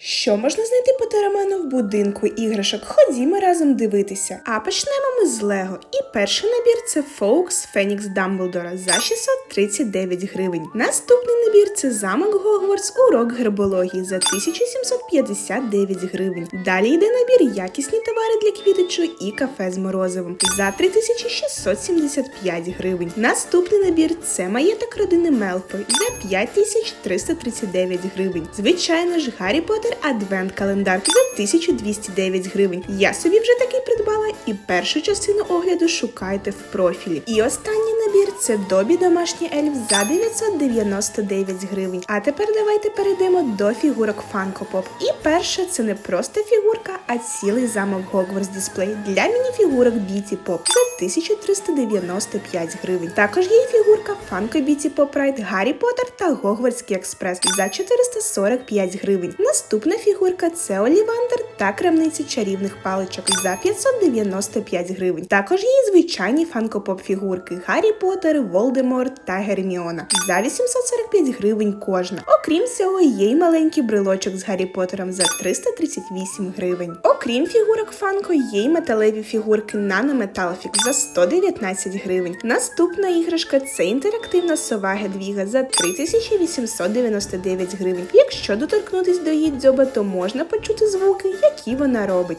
Що можна знайти по теремену в будинку іграшок? Ходімо разом дивитися. А почнемо ми з Лего. І перший набір це Фоукс Фенікс Дамблдора за 639 гривень. Наступний набір це замок Гогвартс урок гербології за 1759 гривень. Далі йде набір якісні товари для квіточу і кафе з морозивом за 3675 гривень. Наступний набір це маєток родини Мелфой за 5339 гривень. Звичайно ж, Гаррі Поттер Адвент календар за 1209 гривень. Я собі вже такий придбала і першу частину огляду шукайте в профілі. І останній набір це Добі домашній ельф за 999 гривень. А тепер давайте перейдемо до фігурок Funko Pop. І перше це не просто фігурка, а цілий замок Hogwarts дисплей для мініфігурок Beauty Pop за 1395 гривень. Також є фігурка Фанко Біті Попрайт, Гаррі Поттер та Гогвардський експрес за 445 гривень. Наступна фігурка це Олівандер та крамниці чарівних паличок за 595 гривень. Також є і звичайні Funko Pop фігурки Гаррі Поттер, Волдеморт та Герміона за 845 гривень кожна. Окрім цього, є й маленький брелочок з Гаррі Поттером за 338 гривень. Окрім фігурок Funko, є й металеві фігурки Nano Metallic за 119 гривень. Наступна іграшка це інтерактивна сова Гедвіга за 3899 гривень. Якщо доторкнутись до її дзьоба, то можна почути звуки, які вона робить.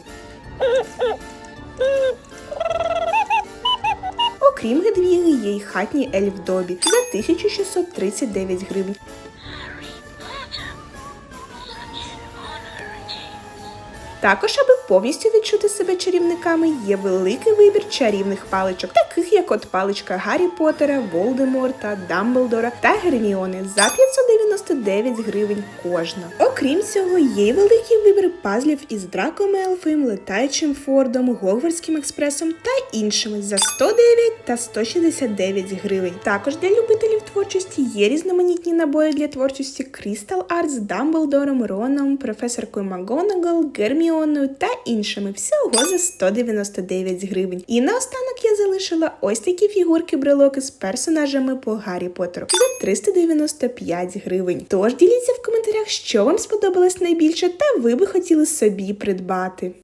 Окрім Гедвіги, є й хатній ельф Добі за 1639 гривень. Також, аби повністю відчути себе чарівниками, є великий вибір чарівних паличок, таких як от паличка Гаррі Поттера, Волдеморта, Дамблдора та Герміони за 599 гривень кожна. Окрім цього, є великий вибір пазлів із Драко Мелфоєм, Летаючим Фордом, Гогвардським експресом та іншими за 109 та 169 гривень. Також для любителів творчості є різноманітні набори для творчості Crystal Art з Дамблдором, Роном, професоркою МакГонагал, Герміоною та іншими. Всього за 199 гривень. І наостанок я залишила ось такі фігурки брелоки з персонажами по Гаррі Поттеру за 395 гривень. Тож діліться в коментарях, що вам сподобалось найбільше, та ви би хотіли собі придбати.